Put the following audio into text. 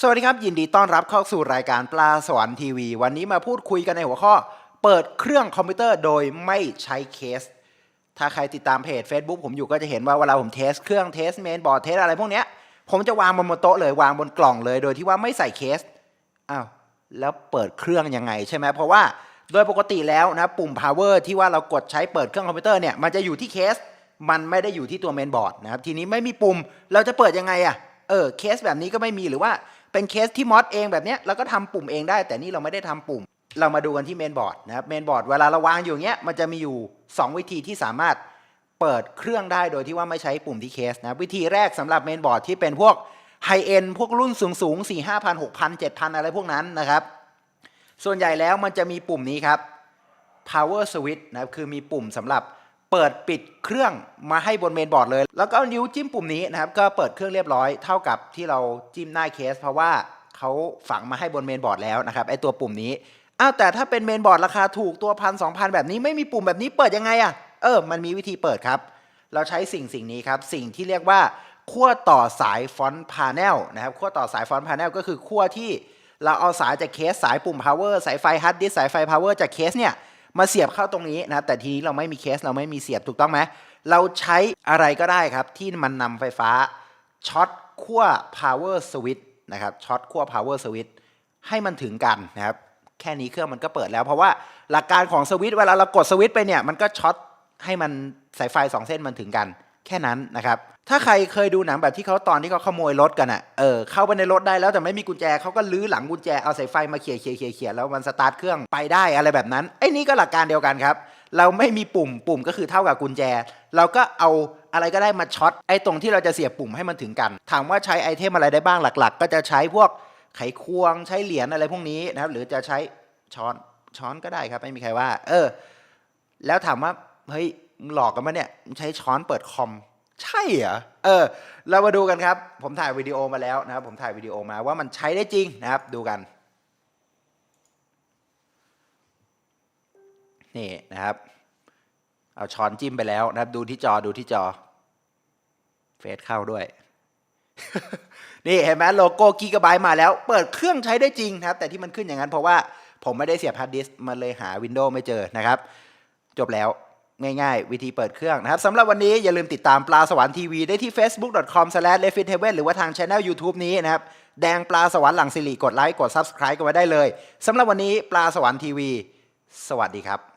สวัสดีครับ ยินดีต้อนรับเข้าสู่รายการปลาสวรรค์ทีวี วันนี้มาพูดคุยกันในหัวข้อ เปิดเครื่องคอมพิวเตอร์โดยไม่ใช้เคส ถ้าใครติดตามเพจ Facebook ผมอยู่ก็จะเห็นว่าเวลาผมเทสเครื่องเทสเมนบอร์ดเทสอะไรพวกเนี้ย ผมจะวางบนบนโต๊ะเลยวางบนกล่องเลย โดยที่ว่าไม่ใส่เคสอ้าวแล้วเปิดเครื่องยังไงใช่ไหมเพราะว่าโดยปกติแล้วนะปุ่ม power ที่ว่าเรากดใช้เปิดเครื่องคอมพิวเตอร์เนี่ยมันจะอยู่ที่เคส มันไม่ได้อยู่ที่ตัวเมนบอร์ดนะครับทีนี้ไม่มีปุ่มเราจะเปิดยังไงอะ เออเคสแบบนี้ก็ไม่มีหรือว่าเป็นเคสที่มอดเองแบบเนี้ยเราก็ทำปุ่มเองได้ แต่นี่เราไม่ได้ทำปุ่ม เรามาดูกันที่เมนบอร์ดนะครับเมนบอร์ดเวลาเราวางอยู่เงี้ยมันจะมีอยู่ 2 วิธีที่สามารถเปิดเครื่องได้โดยที่ว่าไม่ใช้ปุ่มที่เคสนะวิธีแรกสำหรับเมนบอร์ดที่เป็นพวกไฮเอ็นพวกรุ่นสูงสูง4 5 0 0 0 6 0 0 7,000อะไรพวกนั้นนะครับ ส่วนใหญ่แล้วมันจะมีปุ่มนี้ครับ power switch นะครับคือมีปุ่มสำหรับ เปิดปิดเครื่องมาให้บนเมนบอร์ดเลย แล้วก็นิ้วจิ้มปุ่มนี้นะครับ ก็เปิดเครื่องเรียบร้อยเท่ากับที่เราจิ้มหน้าเคส เพราะว่าเขาฝังมาให้บนเมนบอร์ดแล้วนะครับไอตัวปุ่มนี้อ้าวแต่ถ้าเป็นเมนบอร์ดราคาถูกตัวพันสองพันแบบนี้ไม่มีปุ่มแบบนี้เปิดยังไงอะเออ มันมีวิธีเปิดครับ เราใช้สิ่งสิ่งนี้ครับ สิ่งที่เรียกว่าขั้วต่อสายฟอนต์พา n นลนะครับขั้วต่อสายฟอนต์พา n นลก็คือขั้วที่เราเอาสายจากเคสสายปุ่ม power สายไฟฮาร์ดดิสสายไฟ power จากเคสเนี่ย มาเสียบเข้าตรงนี้นะแต่ทีนี้เราไม่มีเคสเราไม่มีเสียบถูกต้องไหมเราใช้อะไรก็ได้ครับที่มันนำไฟฟ้าช็อตขั้ว power switch นะครับช็อตขั้ว power switch ให้มันถึงกันนะครับแค่นี้เครื่องมันก็เปิดแล้ว เพราะว่าหลักการของสวิตช์เวลาเรากดสวิตช์ไปเนี่ยมันก็ช็อตให้มันสายไฟสองเส้นมันถึงกัน แค่นั้นนะครับถ้าใครเคยดูหนังแบบที่เขาตอนที่เขาขโมยรถกันอะ่ะ เออ เข้าไปในรถได้แล้วแต่ไม่มีกุญแจเขาก็ลื้อหลังกุญแจเอาสายไฟมาเขี่ยเขี่ยเขี่ยเขี่ยแล้วมันสตาร์ทเครื่องไปได้อะไรแบบนั้น ไอ้นี่ก็หลักการเดียวกันครับ เราไม่มีปุ่มปุ่มก็คือเท่ากับกุญแจ เราก็เอาอะไรก็ได้มาช็อตไอ้ตรงที่เราจะเสียบปุ่มให้มันถึงกัน ถามว่าใช้ไอเทมอะไรได้บ้างหลัก ๆ ก็จะใช้พวกไขควงใช้เหรียญอะไรพวกนี้นะครับ หรือจะใช้ช้อนช้อนก็ได้ครับไม่มีใครว่า เออ แล้วถามว่าเฮ้ย หลอกกันมาเนี่ยมึงใช้ช้อนเปิดคอม ใช่เหรอเออ เรามาดูกันครับ ผมถ่ายวิดีโอมาแล้วนะครับ ผมถ่ายวิดีโอมาว่ามันใช้ได้จริงนะครับ ดูกัน นี่นะครับ เอาช้อนจิ้มไปแล้วนะครับ ดูที่จอดูที่จอ เฟซเข้าด้วย นี่เห็นไหมโลโก้กิกะไบต์มาแล้ว เปิดเครื่องใช้ได้จริงนะครับ แต่ที่มันขึ้นอย่างนั้นเพราะว่าผมไม่ได้เสียบฮาร์ดดิสก์มันเลยหาวินโดว์ไม่เจอนะครับ จบแล้ว ง่ายๆ วิธีเปิดเครื่องนะครับสำหรับวันนี้อย่าลืมติดตามปลาสวรรค์ทีวีได้ที่ facebook.com/leftheaven หรือว่าทางช anel YouTube นี้นะครับ แดงปลาสวรรค์หลังสิริกดไลค์กด subscribe กันไว้ได้เลยสำหรับวันนี้ปลาสวรรค์ทีวี สวัสดีครับ